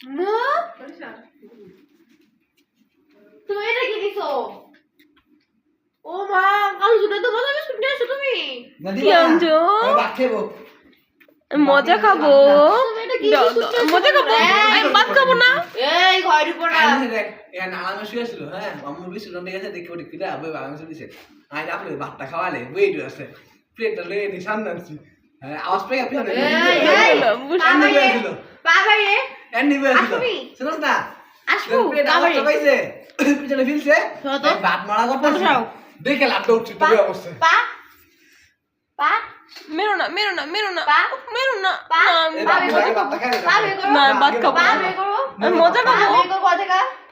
মু? তুমি এটা কি দিছো? ও মা কালো জুনে তো মজা বিস্কুট নিয়ে আসো তুমি। না কি আনছো? আমি ভাত খাব। মজা খাব? মজা খাব? আমি ভাত খাব না? এই ঘরের উপর না দেখ এ হ্যাঁ? আম্মু বিস্কুট ঠিক আছে দেখে ওটি কিনা আবে বাংলাদেশে দিছে। আই না আপনি ভাতটা খাওয়ালে ওয়েট আছে প্লেটটা লয়ে নি সামনে আনছি। হ্যাঁ আওয়াজ পেয়ে আপনি বাবা রে, শুনছ না। আসব। পাইছে পিছনে ফিলছে। ভাত মারা করতে বসাও। দেখে লাভটা উঠছে পা, অবস্থা পা, পা, মেরো না মেরো না মেরো না। মেরো না। আমি ভাত খাব। মজা খাব?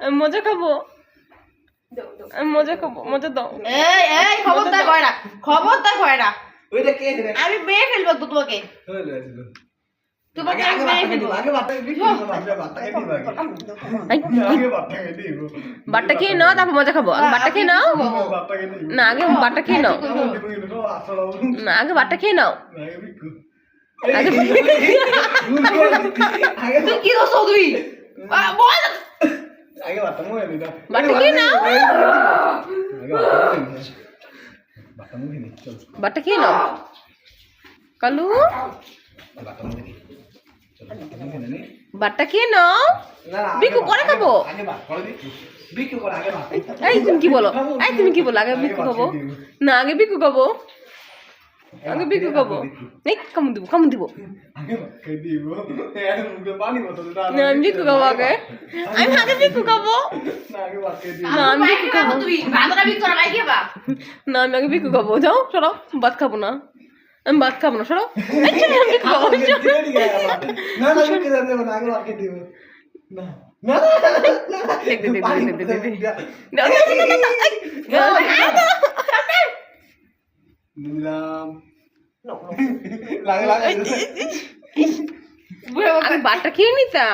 আমি মজা খাব। মজা খাব মজা দাও। এই, এই, খবরদার কয় না, খবরদার কয় না। ওইটা কে রে? আমি মেরে ফেলব তো তোমাকে। তোমাকে আগে আমি আগে মেরে ভাতটা ফেলবো দিব আগে ভাতটা দিব আগে ভাতটা দিব আগে এই, আগে ভাতটা দিব বাটটা খেয়ে নাও তারপর মজা খাবো আগে বাটটা খেয়ে নাও ভাতটা দিব না আগে বাটটা খেয়ে নাও না আগে বাটটা খেয়ে নাও আগে তুই কি করছো তুই আ, বল আগে বাটা মুখে দিদা বাটা খেয়ে নাও আগে বাটা মুখে নি চল বাটটা খেয়ে নাও কালু বাটটা খেয়ে নাও। বিকু করে খাব। এই তুমি কি বলো? এই তুমি কি বলো? আগে বিকু খাব। না আগে বিকু খাব। আগে বিকু খাব। এই কামু দিব কামু দিব। আগে বাট করে দিব। এর মুখে পানি মতো দিদা না আমি বিকু খাব আগে আমি আগে বিকু খাব। না আমি বিকু খাব না আগে বিকু খাব। যাও সরো ভাত খাব না। আমি ভাত খাব না সরো আমি বিকু খাব আগে দিয়ে দিগা না না বিকু দেব না আগে বাট করে দিব না না না দেখ, দেখ, দেখ, পানি দেখ, দেখ, দেখ, দেখ। দিদা। না, না, না, না, না, এই, দিলাম লাগে লাগে আমি ভাতটা খেয়ে নিতা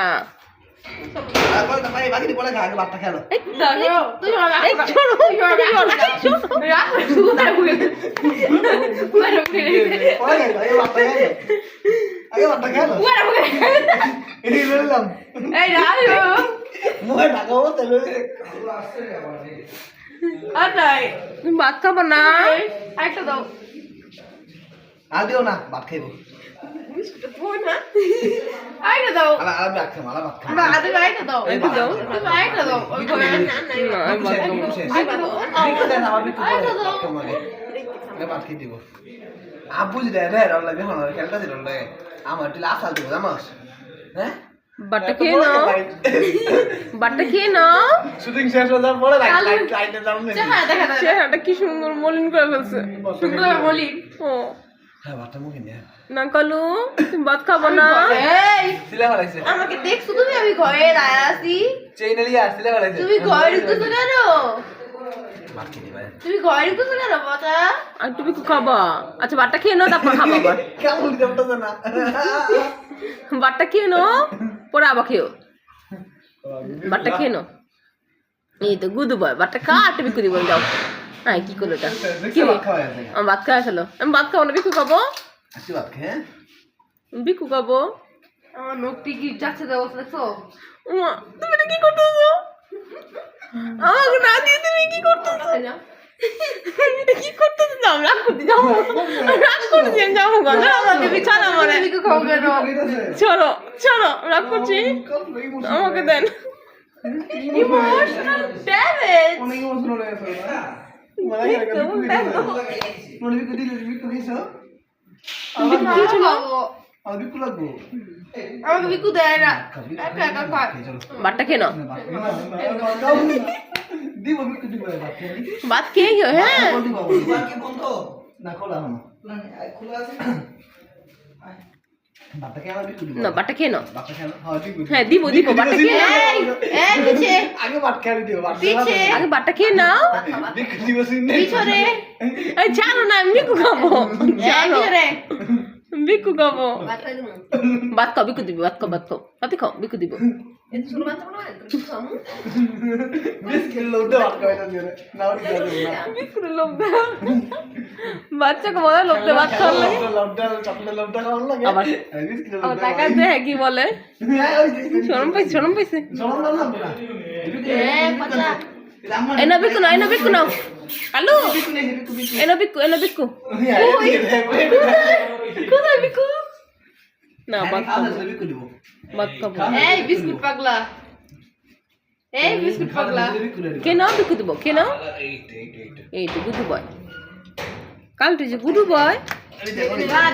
ভাত খাব না দাও আর দিও না ভাত খাইবো যদি খেলটা দিল আমার আসাল দিব জামাস হ্যাঁ খেয়ে নাও খেয়ে নাও শুটিং শেষ হয়ে যাওয়ার পরে লাইট লাইট লাইটে যাব না দেখা দেখা দেখা চেহারাটা কি সুন্দর মলিন করে ফেলছে সুন্দর বলি ও হ্যাঁ ভাতটা মুখে নিয়ে না কালু তুমি ভাত খাব না। এই সিলে ফেলাইছে। আমাকে দেখছ তুমি আমি ঘরে দাঁড়ায় আছি। চেইন লিয়া সিলে ফেলাইছে। তুমি ঘরে ঢুকতেছো কেন? ভাত খেয়ে দিবা তুমি ঘরে ঢুকতেছো কেন বাতা আর তুমি কি খাবা? আচ্ছা ভাতটা খেয়ে নাও তারপর খাব আবার। কেমন দিতে পারতেছে না? খেয়ে নাও পরে আবার খেও। খেয়ে নাও। এই তো গুদু বয় ভাতটা খা আর তুমি কুদি বলে যাও। হ্যাঁ কি করল এটা? কি? ভাত খাওয়া আছে আমি ভাত খাওয়া ফেলো আমি ভাত খাব না বিকু খাব। আসি ভাত খেয়ে? বিকু খাব। আমার নোকটি কি যাচ্ছে দেবো দেখছ? উমা, তুমি এটা কি করতেছো? আমাকে না দিয়ে তুমি কি করতেছো? এটা কি করতেছো? যাও রাগ করতে রাগ যাব আমাকে বিছানা মরে কেন? চলো চলো রাগ করছি। আমাকে দেন। ইমোশনাল ড্যামেজ অনেক ইমোশনাল হয়ে গেছে। একা খায় নাও দিব বিকু দিব ভাত খেয়ে গেও হ্যাঁ না খোলা হনো খোলা আছে ভাতটা খেয়ে আমার বিকু দিব না ভাতটা খেয়ে নাও। হ্যাঁ দিব হ্যাঁ দিব দিব খেয়ে এই এই আগে ভাত খেয়ে দিও আগে ভাতটা খেয়ে নাও। এই জানো না আমি বিকু খাব। এই জানো। বিকু খাব। ভাত খাও বিকু দিব ভাত খাও ভাত খাও। ভাতি খাও বিকু দিব। হয় বিস্কিট লোভ দেয় বাচ্চাকে মজা লোভ দেয় ভাত খাওয়ার লাগে। লবডা চকলেট লবডা খাওয়ার লাগে। আবার- আমার টাকা দেয় কি বলে? হ্যাঁ শরম পাইছে শরম পাইছে। না না এনো বিকু না এনো বিকু বিকু বিকু। এনো বিকু এনো বিকু হ্যাঁ কোথায়? বিকু? না ভাত খাব। বিকু দিব। ভাত খাব। এই বিস্কুট পাগলা। এই বিস্কুট পাগলা। কে নাও বিকু দিব? কে নাও? এই তো গুডু বয় কালটি যে গুডু বয়।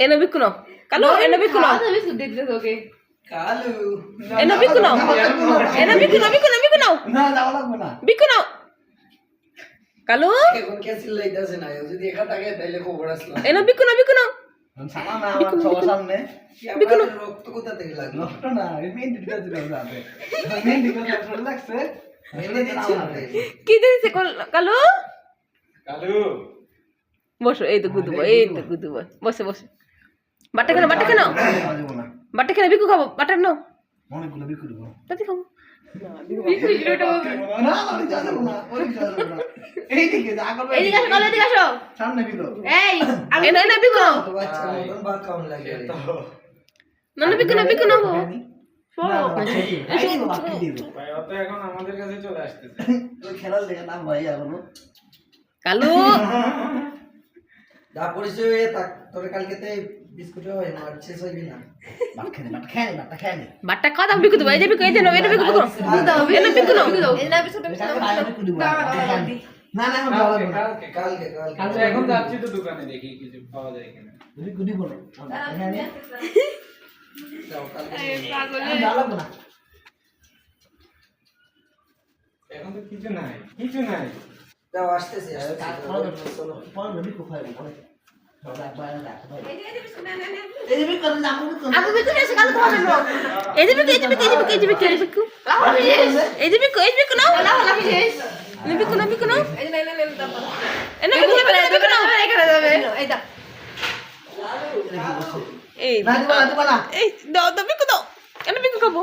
এনো বিকু নাও এনো বিকু নাও খাওয়া বিস্কুট দিতে তোকে এনো বিকু এনো বিকু নাও বিকু নাও বিকু নাও না যাওয়া লাগবে না যদি একা থাকে তাইলে খবর আসলো এনো সামনে সামনে বিকুনো। রক্ত কোথা থেকে লাগল? না, এই মেন দিলাম যাবে মেন দিকে লাগছে। তাই। কি দিছে কালু কালু? বসো এই তো গুদু বয় এই তো। গুদু বয়। বসে বসে। বাটা কেন বাটা কেন না বাটা কেন বিকু খাব বাটা নাও। অনেকগুলো বিকু দিব। তাতে খাব। না আমি যাব না ওই যাব না। এই দিকে যা করবে এদিকে আসো কলে এদিকে আসো। সামনে বিকু। খাওয়ান লাগে না না বিকু নাও বিকু নাও এখন আমাদের কাছে চলে আসতেছে। খেলার লেগে নাম ভাই এখনও। কালু। যা পরিচয় তোর হয় শেষ হইবি না খাওয়া দাও বিকু দেবো এই যে বিকু এই যে নাও এটা বিকু বিকু এনো বিকু না বিস্কুট বিকু দিব না। না আমি যাব না কালকে কালকে কালকে এখন যাচ্ছি তো দোকানে দেখি কিছু পাওয়া যায় কিনা। এখানে তো কিছু নাই কিছু নাই যাও আসতেছি আসতেছি এই এই দাও দাও বিকু দাও এনো বিকু খাব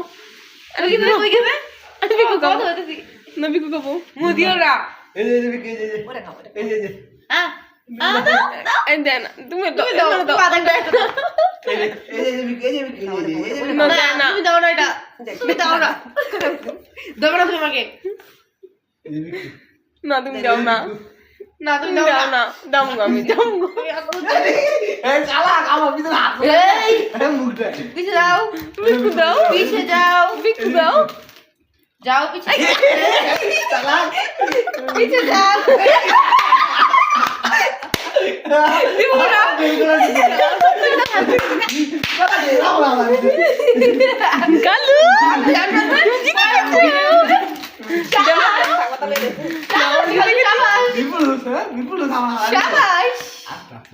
এনো বিকু খাব তুই বিকু খাব না বিকু খাব মুদিও না এই যে এই যে এই যে ওরে খাও এই যে এই যে হ্যাঁ আ দাও দাও এই দেন তুমি দাও তুমি দাও এনো দাও এই যে এই যে এই যে এই যে না না তুমি দাও না এটা তুমি দাও না দাও না তুমি আমাকে তুমি দাও না না তুমি তুমি দাও দাও না না দাও আমি দাও এই চালা আমার ভিতরে হাত এই এই মুখটা পিছে যাও বিকু দাও পিছে যাও বিকু দাও যাও পিছে চালা পিছে যাও কালু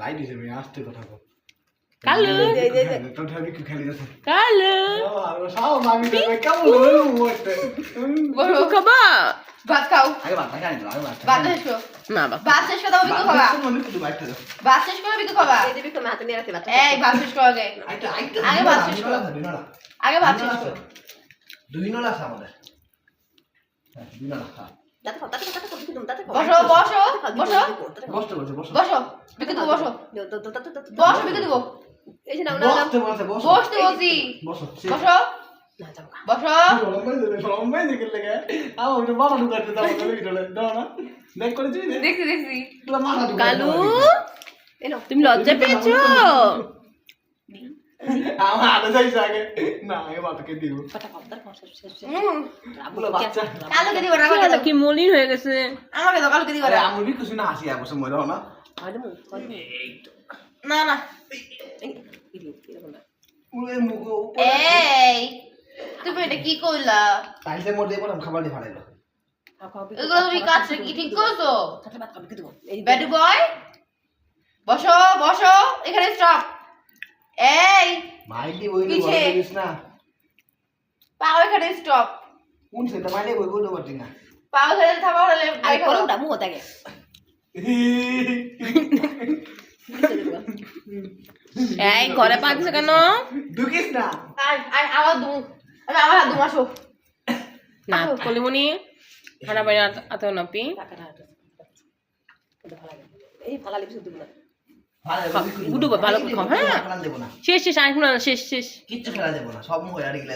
আই দিছে আমি আস্তে কথা বল কালু! তোর ঠাবি কি খেলি যাচ্ছে কালু! ও আর সাও মামি তো খাবা ভাত খাও। আগে বাতা খাই তো আগে ভাত না ভাত শেষ করো বিকু খাবা? মনে দাও ভাত শেষ করো বিকু খাবা? এই না বাচ্চা এই ভাত শেষ করো আগে। আগে ভাত। দুই নলা আগে ভাত শেষ করো। দুই নলা হ্যাঁ, দুই নলা খা। বসো। বসো। বসো। বসো বসো। বিকু বিকু এই যে বসতে বসতে তুমি লজ্জা পেয়েছ? আমার আগে যাইছে আগে না আগে মাথাকে দিব কালকে দিব না কি আমাকে হলো, দাও কি মলিন হয়ে গেছে আমাকে দাও কালকে দিব না আমি কিছু না হাসি আবশ্য মরে না না না এই তুমি এটা কি করলা টাইলসে মোর দিয়ে পড়াম খাবার দিয়ে ফাড়াইলো এগুলো তুমি কাজটা কি ঠিক করছ ব্যাডু বয় বসো বসো এখানে স্টপ এই মাইলি। দিস না। পাও এখানে স্টপ কোন সেটা মাইলি বলতে পারছি না। পাও এখানে থামা হলে মুহ থাকে এই ঘরে পা দিছো কেন? ঢুকিস না। আয় আয় আবার দু আমি আবার হাত দু আসো না কলিমনি খানা না আতো না এই ভালো গুডু ভালো করে খাও, হ্যাঁ। শেষ শেষ না শেষ শেষ কিচ্ছু খেলা দেবো না সব মুখে আর গেলে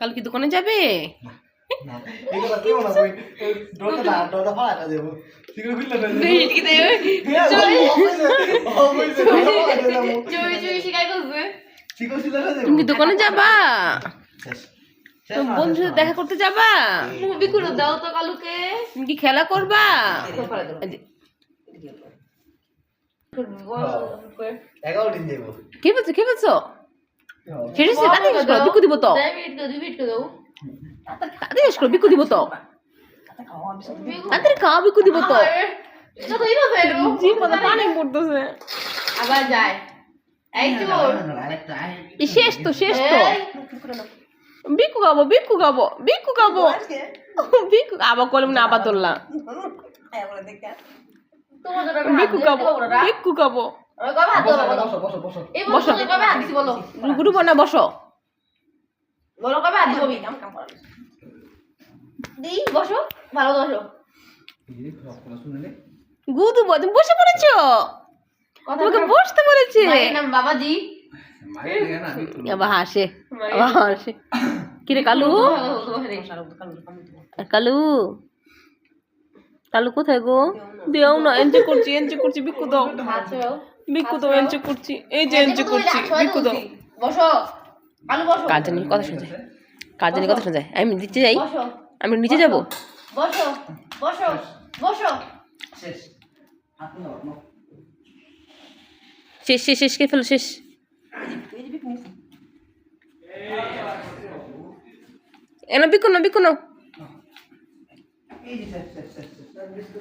কাল কি দোকানে যাবে তুমি কি দোকানে যাবা বন্ধুর সাথে দেখা করতে যাবা মুভি করে দাও তো কালুকে তুমি কি খেলা করবা ফালাই দাও এগারো দিন যাব কি বলছো কি বলছো তাতে করো বিকু দিব তো তাতে করো বিকু দিব তো খাওয়া বিকু দিব তো পানি পড়তেছে আবার যায় শেষ তো শেষ তো বিকু খাব বিকু খাব বিকু খাব বিকু আবার করলাম না আবার ধরলাম বিকু খাব খাব বসো গুরু বনা বসো। বলো? কবে হাত দিবি দিই বসো ভালো বসো। গুদু তুমি বসে পড়েছো? তোমাকে বসতে বলেছে। বাবাজি। আবার হাসে আবার হাসে। কিরে কালু? কালু? কালু কোথায় গো? দেও না এনজয় করছি এনজয় করছি বিকু দাও। বিকু দাও এনজয় করছি এই যে এনজয় করছি বিকু দাও। বসো আলু বসো। কার জানি কথা শোনা যায় কার জানি কথা শোনা যায় আমি নিচে যাই আমি নিচে যাব? বসো বসো বসো। শেষ। হাত নাও নাও। শেষ শেষ শেষ কে ফেলো শেষ। এনো বিকু না বিকু না এই ಬಿಟ್ಟು ಬಿಟ್ಟು